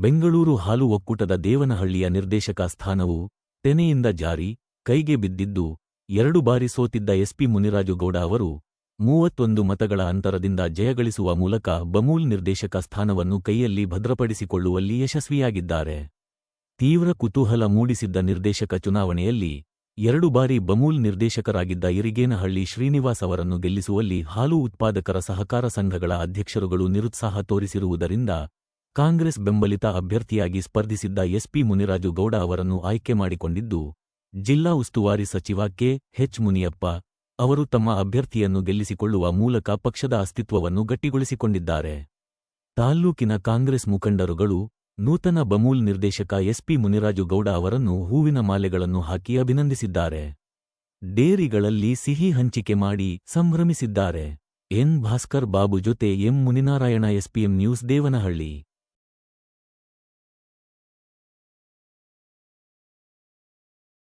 ಬೆಂಗಳೂರು ಹಾಲು ಒಕ್ಕೂಟದ ದೇವನಹಳ್ಳಿಯ ನಿರ್ದೇಶಕ ಸ್ಥಾನವು ತೆನೆಯಿಂದ ಜಾರಿ, ಕೈಗೆ ಬಿದ್ದಿದ್ದು, ಎರಡು ಬಾರಿ ಸೋತಿದ್ದ ಎಸ್ಪಿ ಮುನಿರಾಜು ಗೌಡ ಅವರು ಮೂವತ್ತೊಂದು ಮತಗಳ ಅಂತರದಿಂದ ಜಯಗಳಿಸುವ ಮೂಲಕ ಬಮೂಲ್ ನಿರ್ದೇಶಕ ಸ್ಥಾನವನ್ನು ಕೈಯಲ್ಲಿ ಭದ್ರಪಡಿಸಿಕೊಳ್ಳುವಲ್ಲಿ ಯಶಸ್ವಿಯಾಗಿದ್ದಾರೆ. ತೀವ್ರ ಕುತೂಹಲ ಮೂಡಿಸಿದ್ದ ನಿರ್ದೇಶಕ ಚುನಾವಣೆಯಲ್ಲಿ ಎರಡು ಬಾರಿ ಬಮೂಲ್ ನಿರ್ದೇಶಕರಾಗಿದ್ದ ಇರಿಗೇನಹಳ್ಳಿ ಶ್ರೀನಿವಾಸ್ ಅವರನ್ನು ಗೆಲ್ಲಿಸುವಲ್ಲಿ ಹಾಲು ಉತ್ಪಾದಕರ ಸಹಕಾರ ಸಂಘಗಳ ಅಧ್ಯಕ್ಷರುಗಳು ನಿರುತ್ಸಾಹ ತೋರಿಸಿರುವುದರಿಂದ ಕಾಂಗ್ರೆಸ್ ಬೆಂಬಲಿತ ಅಭ್ಯರ್ಥಿಯಾಗಿ ಸ್ಪರ್ಧಿಸಿದ್ದ ಎಸ್ಪಿ ಮುನಿರಾಜು ಗೌಡ ಅವರನ್ನು ಆಯ್ಕೆ ಮಾಡಿಕೊಂಡಿದ್ದು, ಜಿಲ್ಲಾ ಉಸ್ತುವಾರಿ ಸಚಿವ ಕೆ. ಹೆಚ್ ಮುನಿಯಪ್ಪ ಅವರು ತಮ್ಮ ಅಭ್ಯರ್ಥಿಯನ್ನು ಗೆಲ್ಲಿಸಿಕೊಳ್ಳುವ ಮೂಲಕ ಪಕ್ಷದ ಅಸ್ತಿತ್ವವನ್ನು ಗಟ್ಟಿಗೊಳಿಸಿಕೊಂಡಿದ್ದಾರೆ. ತಾಲ್ಲೂಕಿನ ಕಾಂಗ್ರೆಸ್ ಮುಖಂಡರುಗಳು, ನೂತನ ಬಮೂಲ್ ನಿರ್ದೇಶಕ ಎಸ್ಪಿ ಮುನಿರಾಜು ಗೌಡ ಅವರನ್ನು ಹೂವಿನ ಮಾಲೆಗಳನ್ನು ಹಾಕಿ ಅಭಿನಂದಿಸಿದ್ದಾರೆ. ಡೇರಿಗಳಲ್ಲಿ ಸಿಹಿ ಹಂಚಿಕೆ ಮಾಡಿ ಸಂಭ್ರಮಿಸಿದ್ದಾರೆ. ಎನ್. ಭಾಸ್ಕರ್ ಬಾಬು ಜೊತೆ M. Muninarayana SPM news Devanahalli.